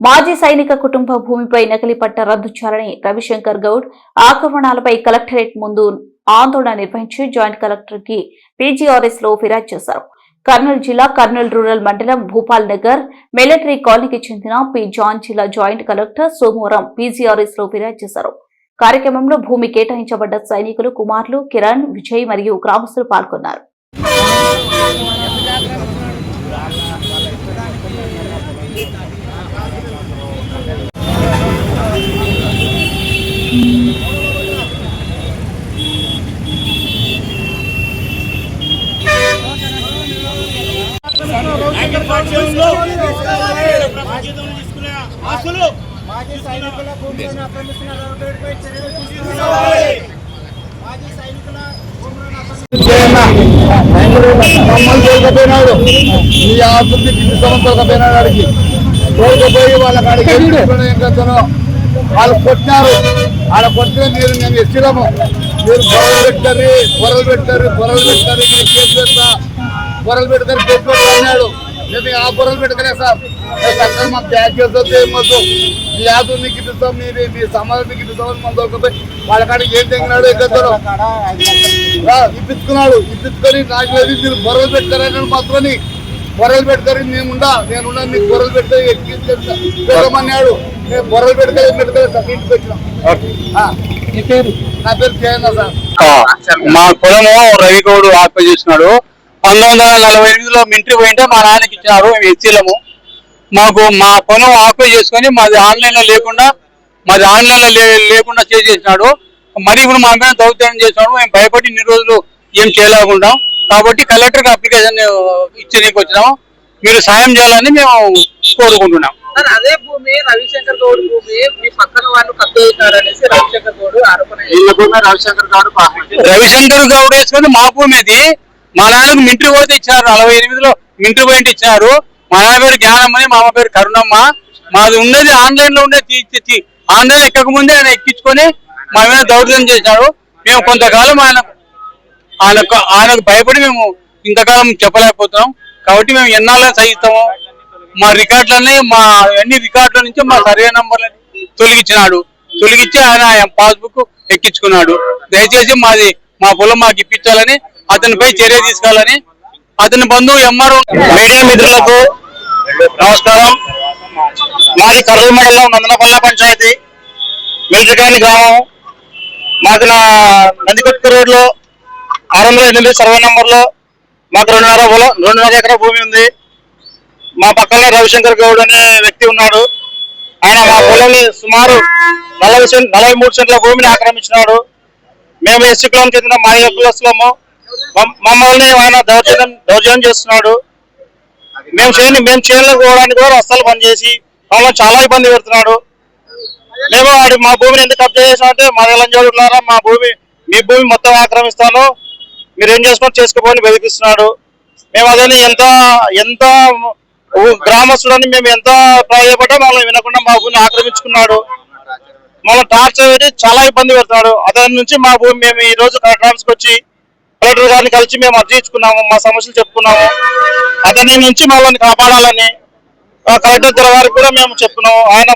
మాజీ సైనిక కుటుంబ భూమిపై నకిలీ పట్ట రద్దు చేయాలని రవిశంకర్ గౌడ్ ఆక్రమణాలపై కలెక్టరేట్ ముందు ఆందోళన నిర్వహించి జాయింట్ కలెక్టర్కి పీజీఆర్ఎస్లో ఫిర్యాదు చేశారు. కర్నూలు జిల్లా కర్నూలు రూరల్ మండలం భూపాల్ నగర్ మిలిటరీ కాలనీకి చెందిన పి జాన్ జిల్లా జాయింట్ కలెక్టర్ సోమవారం పీజీఆర్ఎస్లో ఫిర్యాదు చేశారు. కార్యక్రమంలో భూమి కేటాయించబడ్డ సైనికులు కుమార్లు కిరణ్ విజయ్ మరియు గ్రామస్తులు పాల్గొన్నారు. అసలు మాజీ సైనికుల భూములను ఆక్రమిస్తున్న రోడ్డుపై చర్యలు తీసుకోవాలి మాజీ సైనికుల భూములను మమ్మల్ని తోలుకపోయినాడు ఈ ఆస్తుని ఇంటి సంవత్సరం తోలుకపోయినాడు ఆడికి. తోలుకపోయి వాళ్ళ కాడికి వెళ్ళి వాళ్ళు కొట్టినారు. ఆడ కొట్టిన మీరు మేము ఎస్సీలము మీరు బొరలు పెట్టారు బొరలు పెట్టారు బొరలు పెట్టారు మీరు కేసు పెడతా బొరలు పెడతారు కేసు పెడతా అన్నాడు. మేము ఆ బొరలు పెట్టుకునే సార్. మేము అక్కడ మా చేస్తుంది ఏమొద్దు మీ యాదు మీకు ఇస్తాం మీరు మీ సమాజం మీకు ఇస్తాం మన దొరకపోయి వాళ్ళ కాడికి ఏం తెగినాడు రా, ఇప్పించుకున్నాడు. ఇప్పించుకొని నాకు లేదు మీరు బొర్రలు పెట్టారని మాత్రం బొర్రలు పెడతారు నేనుండా నేనున్నా మీకు బొర్రలు పెడితే ఎక్కించమన్నాడు నేను బొర్రలు పెడితే పెడితే ఇంటికి వచ్చినాం. ఆ, నా పేరు జయన్న సార్. మా పొలము రవిగౌడు ఆక్యుపై చేసినాడు. పంతొమ్మిది వందల నలభై ఎనిమిదిలో మింట్రీ పోయింటే మా నాన్నకి ఇచ్చినారు మేము ఎస్సీలము మాకు మా పొలం ఆక్యుపై చేసుకొని మాది ఆన్లైన్లో లేకుండా మాది ఆన్లైన్లో లే- లేకుండా చేసేసినాడు మరి ఇప్పుడు మా మీద దౌర్జన్యం చేసినాడు. మేము భయపడి ఇన్ని రోజులు ఏం చేయలేకుండా కాబట్టి కలెక్టర్ అప్లికేషన్ ఇచ్చేందుకు వచ్చినాము మీరు సాయం చేయాలని మేము కోరుకుంటున్నాం. సార్ అదే భూమి రవిశంకర్ గౌడ్ భూమి మీ పక్కన వాళ్ళు కబ్జా అనేసి రవిశంకర్ గౌడ్ ఆరోపణ. రవిశంకర్ గౌడ్ రవిశంకర్ గౌడ్ వేసుకుంది మా భూమి అది మా నాన్నకు మింట్రీ పోతే ఇచ్చారు నలభై ఎనిమిదిలో మింట్రీ పోయింట్ ఇచ్చారు. మా నాన్న పేరు జ్ఞానమ్మని మా అమ్మ పేరు కరుణమ్మ. మాది ఉండేది ఆన్లైన్లో ఉండే తీ- తీ- ఆన్లైన్ ఎక్కక ముందే ఆయన ఎక్కించుకొని మా మీద దౌర్జన్యం చేశాడు మేము కొంతకాలం ఆయన ఆయనకు ఆయనకు భయపడి మేము ఇంతకాలం చెప్పలేకపోతున్నాం. కాబట్టి మేము ఎన్నాళ్ళని సహిస్తాము మా రికార్డులన్నీ మా అన్ని రికార్డుల నుంచి మా సర్వే నంబర్లని తొలగించినాడు. తొలగించి ఆయన పాస్బుక్ ఎక్కించుకున్నాడు. దయచేసి మాది మా పొలం మాకు ఇప్పించాలని అతనిపై చర్య తీసుకోవాలని అతని బంధువు ఎంఆర్ఓ మీడియా మిత్రులకు నమస్కారం. మాది కర్నూలు మండలం నందనపల్ల పంచాయతీ మిల్జికాని గ్రామం. మాకు నా నందికొట్టు రోడ్లో ఆరు వందల ఎనిమిది సర్వే నంబర్లో మాకు రెండున్నర పొలం రెండున్నర ఎకరా భూమి ఉంది. మా పక్కనే రవిశంకర్ గౌడ్ అనే వ్యక్తి ఉన్నాడు. ఆయన మా పొలంని సుమారు నలభై సెంట్ నలభై మూడు సెంట్ల భూమిని ఆక్రమించినాడు. మేము ఎస్సీ కులం చెందిన మాయ కులస్తులము మమ్మల్ని ఆయన దౌర్జన్యం దౌర్జన్యం చేస్తున్నాడు. మేము చేయని మేము చేయలేకపోవడానికి కూడా అస్సలు పనిచేసి మమ్మల్ని చాలా ఇబ్బంది పెడుతున్నాడు. మేము వాడి మా భూమిని ఎందుకు కబ్జా చేసామంటే మా లంజోడులారా మా భూమి మీ భూమి మొత్తం ఆక్రమిస్తాను. మీరు ఏం చేసుకొని చేసుకోపోని బెదిరిస్తున్నాడు. మేము అదని ఎంత ఎంత ఊ- గ్రామస్తులని మేము ఎంత ప్రాధాన్యపడ్డా మమ్మల్ని వినకుండా మా భూమిని ఆక్రమించుకున్నాడు. మమ్మల్ని టార్చర్ పెట్టి చాలా ఇబ్బంది పెడుతున్నాడు. అతని నుంచి మా భూమి మేము ఈ రోజు కలెక్టర్కి వచ్చి కలెక్టర్ గారిని కలిసి మేము అర్జీ ఇచ్చుకున్నాము మా సమస్యలు చెప్పుకున్నాము. అతని నుంచి మమ్మల్ని కాపాడాలని కలెక్టర్ గారికి కూడా మేము చెప్తున్నాము ఆయన